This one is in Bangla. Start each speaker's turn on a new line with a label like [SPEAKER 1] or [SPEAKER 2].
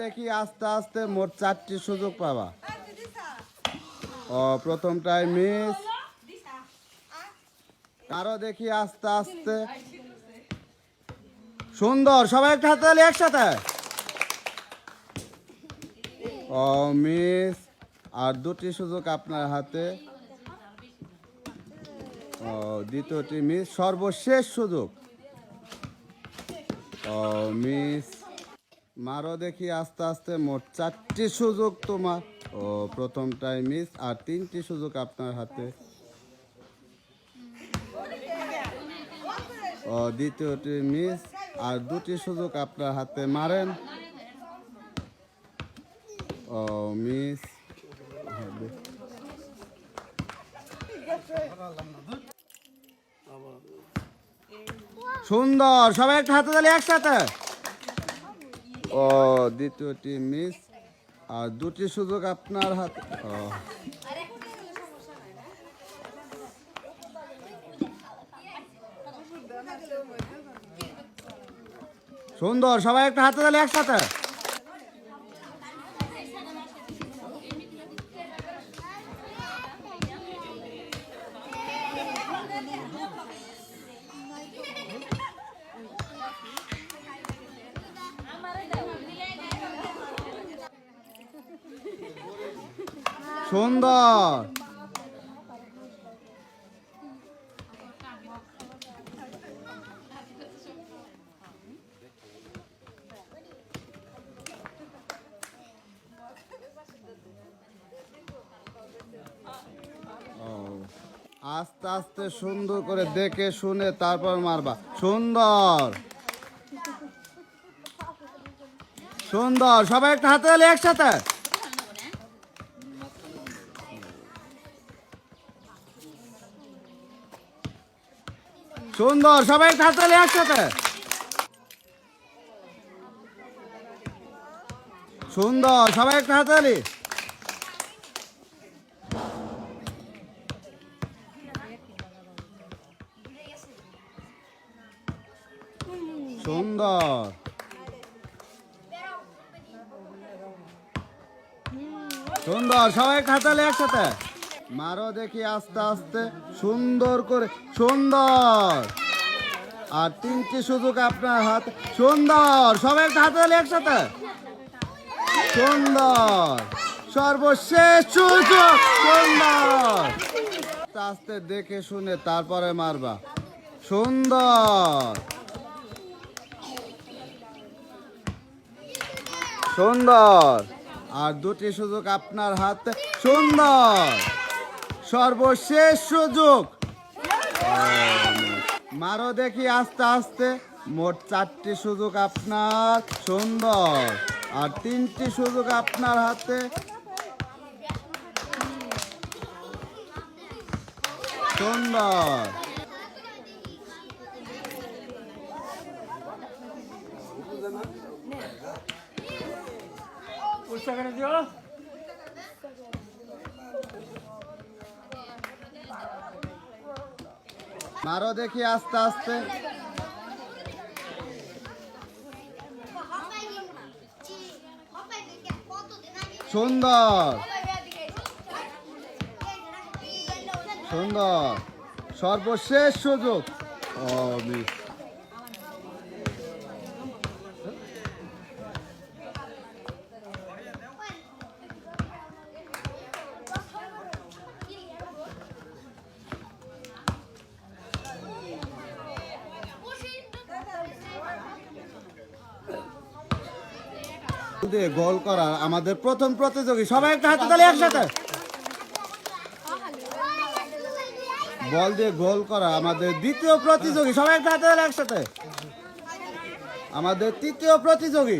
[SPEAKER 1] দেখি আস্তে আস্তে মোট চারটি সুযোগ পাবা। ও প্রথমটাই মিস। আরও দেখি আস্তে আস্তে। সুন্দর সবাই একটা হাতে তালি একসাথে। ও মিস। আর দুটি সুযোগ আপনার হাতে। ও দ্বিতীয়টি মিস সর্বশেষ সুযোগ। ও মিস। মারো দেখি আস্তে আস্তে মোট চারটি সুযোগ তোমার। ও প্রথমটাই মিস আর তিনটি সুযোগ আপনার হাতে। ও, দ্বিতীয়টি মিস আর দুটি সুযোগ আপনার হাতে। মারেন। ও মিস। সুন্দর, সবাই একটা হাতে তালি একসাথে। ও, দ্বিতীয়টি মিস, আর দুটি সুযোগ আপনার হাতে। ও। সুন্দর, সবাই একটা হাতে তাহলে একসাথে। সুন্দর। আস্তে আস্তে সুন্দর করে দেখে শুনে তারপর মারবা। সুন্দর। সুন্দর। সবাই একটা হাতে একসাথে। সুন্দর, সবাই একটা তালি একসাথে। সুন্দর, সবাই একটা হাতে তালি সুন্দর। সুন্দর, সবাই খাতালে একসাথে। মারো দেখি আস্তে আস্তে, সুন্দর করে, সুন্দর। আর তিনটি সুযোগ আপনার হাতে, সুন্দর। সবাই খাতালে একসাথে। সুন্দর। সর্বশেষ সুযোগ, সুন্দর। আস্তে দেখে শুনে তারপরে মারবা। সুন্দর। সুন্দর। আর দুটি সুযোগ আপনার হাতে, সুন্দর। সর্বশেষ সুযোগ। মারো দেখি আস্তে আস্তে। মোট চারটি সুযোগ আপনার। সুন্দর। আর তিনটি সুযোগ আপনার হাতে। সুন্দর।
[SPEAKER 2] দিও?
[SPEAKER 1] মারো দেখি আস্তে আস্তে। সুন্দর। সুন্দর। সর্বশেষ সুযোগ। ও মিস। গোল করা আমাদের প্রথম প্রতিযোগী। সবাই একটা হাতে তালে একসাথে। বল দিয়ে গোল করা আমাদের দ্বিতীয় প্রতিযোগী। সবাই একটা হাতে তালে একসাথে। আমাদের তৃতীয় প্রতিযোগী।